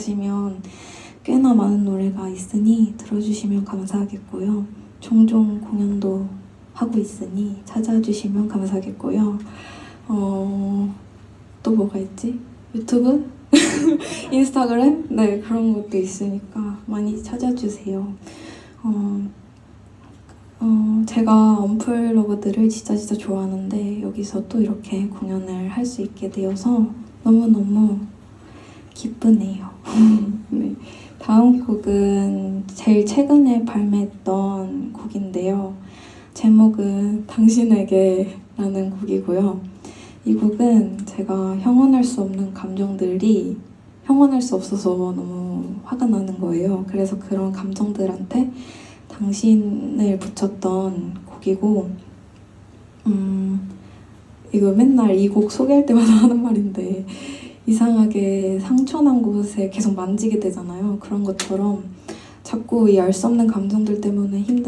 보시면 꽤나 많은 노래가 있으니 들어주시면 감사하겠고요. 종종 공연도 하고 있으니 찾아주시면 감사하겠고요. 어, 또 뭐가 있지? 유튜브? 인스타그램? 네, 그런 것도 있으니까 많이 찾아주세요. 어, 어, 제가 언플러그들을 진짜 진짜 좋아하는데 여기서 또 이렇게 공연을 할 수 있게 되어서 너무너무 기쁘네요. 네. 다음 곡은 제일 최근에 발매했던 곡인데요. 제목은 당신에게 라는 곡이고요. 이 곡은 제가 형언할 수 없는 감정들이 형언할 수 없어서 너무 화가 나는 거예요. 그래서 그런 감정들한테 당신을 붙였던 곡이고, 음, 이거 맨날 이 곡 소개할 때마다 하는 말인데, 이상하게 상처난 곳에 계속 만지게 되잖아요. 그런 것처럼 자꾸 이 알 수 없는 감정들 때문에 힘